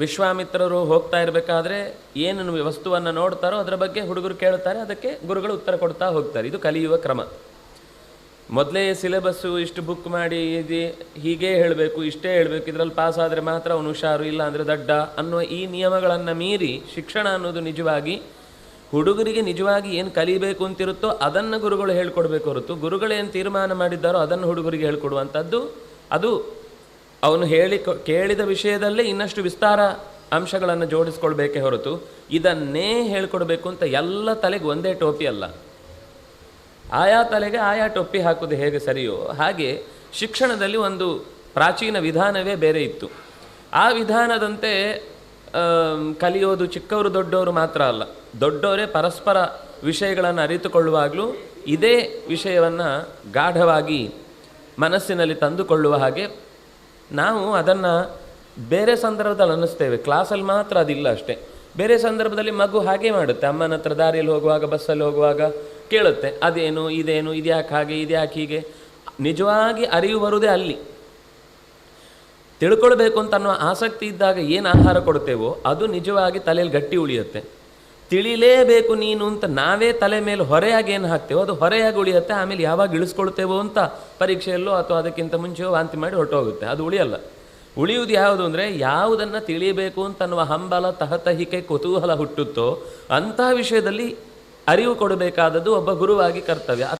ವಿಶ್ವಾಮಿತ್ರರು ಹೋಗ್ತಾ ಇರಬೇಕಾದ್ರೆ ಏನು ವಸ್ತುವನ್ನು ನೋಡ್ತಾರೋ ಅದರ ಬಗ್ಗೆ ಹುಡುಗರು ಕೇಳ್ತಾರೆ, ಅದಕ್ಕೆ ಗುರುಗಳು ಉತ್ತರ ಕೊಡ್ತಾ ಹೋಗ್ತಾರೆ. ಇದು ಕಲಿಯುವ ಕ್ರಮ. ಮೊದಲೇ ಸಿಲೆಬಸ್ಸು ಇಷ್ಟು ಬುಕ್ ಮಾಡಿ ಇದು, ಹೀಗೇ ಹೇಳಬೇಕು, ಇಷ್ಟೇ ಹೇಳಬೇಕು, ಇದರಲ್ಲಿ ಪಾಸ್ ಆದರೆ ಮಾತ್ರ ಅವನು ಹುಷಾರು, ಇಲ್ಲ ಅಂದರೆ ದಡ್ಡ ಅನ್ನುವ ಈ ನಿಯಮಗಳನ್ನು ಮೀರಿ ಶಿಕ್ಷಣ ಅನ್ನೋದು ನಿಜವಾಗಿ ಹುಡುಗರಿಗೆ ನಿಜವಾಗಿ ಏನು ಕಲಿಬೇಕು ಅಂತಿರುತ್ತೋ ಅದನ್ನು ಗುರುಗಳು ಹೇಳ್ಕೊಡ್ಬೇಕು ಹೊರತು. ಗುರುಗಳೇನು ತೀರ್ಮಾನ ಮಾಡಿದ್ದಾರೋ ಅದನ್ನು ಹುಡುಗರಿಗೆ ಹೇಳ್ಕೊಡುವಂಥದ್ದು. ಅದು ಅವನು ಹೇಳಿ ಕೇಳಿದ ವಿಷಯದಲ್ಲೇ ಇನ್ನಷ್ಟು ವಿಸ್ತಾರ ಅಂಶಗಳನ್ನು ಜೋಡಿಸ್ಕೊಳ್ಬೇಕೇ ಹೊರತು ಇದನ್ನೇ ಹೇಳ್ಕೊಡ್ಬೇಕು ಅಂತ ಎಲ್ಲ ತಲೆಗೆ ಒಂದೇ ಟೋಪಿ ಅಲ್ಲ. ಆಯಾ ತಲೆಗೆ ಆಯಾ ಟೋಪಿ ಹಾಕೋದು ಹೇಗೆ ಸರಿಯೋ ಹಾಗೆ ಶಿಕ್ಷಣದಲ್ಲಿ ಒಂದು ಪ್ರಾಚೀನ ವಿಧಾನವೇ ಬೇರೆ ಇತ್ತು. ಆ ವಿಧಾನದಂತೆ ಕಲಿಯೋದು ಚಿಕ್ಕವರು ದೊಡ್ಡವರು ಮಾತ್ರ ಅಲ್ಲ. ದೊಡ್ಡವರೇ ಪರಸ್ಪರ ವಿಷಯಗಳನ್ನು ಅರಿತುಕೊಳ್ಳುವಾಗಲೂ ಇದೇ ವಿಷಯವನ್ನು ಗಾಢವಾಗಿ ಮನಸ್ಸಿನಲ್ಲಿ ತಂದುಕೊಳ್ಳುವ ಹಾಗೆ ನಾವು ಅದನ್ನು ಬೇರೆ ಸಂದರ್ಭದಲ್ಲಿ ಅನ್ನಿಸ್ತೇವೆ. ಕ್ಲಾಸಲ್ಲಿ ಮಾತ್ರ ಅದಿಲ್ಲ ಅಷ್ಟೇ. ಬೇರೆ ಸಂದರ್ಭದಲ್ಲಿ ಮಗು ಹಾಗೆ ಮಾಡುತ್ತೆ. ಅಮ್ಮನ ಹತ್ರ ದಾರಿಯಲ್ಲಿ ಹೋಗುವಾಗ ಬಸ್ಸಲ್ಲಿ ಹೋಗುವಾಗ ಕೇಳುತ್ತೆ. ಅದೇನು, ಇದೇನು ಇದ್ಯಾಕೆ ಹಾಗೆ ಇದ್ಯಾಕೆ ಹೀಗೆ? ನಿಜವಾಗಿ ಅರಿವು ಬರುವುದೇ ಅಲ್ಲಿ. ತಿಳ್ಕೊಳ್ಬೇಕು ಅಂತ ಅನ್ನೋ ಆಸಕ್ತಿ ಇದ್ದಾಗ ಏನು ಆಹಾರ ಕೊಡ್ತೇವೋ ಅದು ನಿಜವಾಗಿ ತಲೆಯಲ್ಲಿ ಗಟ್ಟಿ ಉಳಿಯುತ್ತೆ. ತಿಳಿಲೇಬೇಕು ನೀನು ಅಂತ ನಾವೇ ತಲೆ ಮೇಲೆ ಹೊರೆಯಾಗಿ ಏನು ಹಾಕ್ತೇವೋ ಅದು ಹೊರೆಯಾಗಿ ಉಳಿಯುತ್ತೆ, ಆಮೇಲೆ ಯಾವಾಗ ಇಳಿಸ್ಕೊಳ್ತೇವೋ ಅಂತ ಪರೀಕ್ಷೆಯಲ್ಲೋ ಅಥವಾ ಅದಕ್ಕಿಂತ ಮುಂಚೆಯೋ ವಾಂತಿ ಮಾಡಿ ಹೊರಟೋಗುತ್ತೆ, ಅದು ಉಳಿಯಲ್ಲ. ಉಳಿಯುವುದು ಯಾವುದು ಅಂದರೆ ಯಾವುದನ್ನು ತಿಳಿಯಬೇಕು ಅಂತ ಅನ್ನುವ ಹಂಬಲ, ತಹತಹಿಕೆ, ಕುತೂಹಲ ಹುಟ್ಟುತ್ತೋ ಅಂತಹ ವಿಷಯದಲ್ಲಿ ಅರಿವು ಕೊಡಬೇಕಾದದ್ದು ಒಬ್ಬ ಗುರುವಾಗಿ ಕರ್ತವ್ಯ.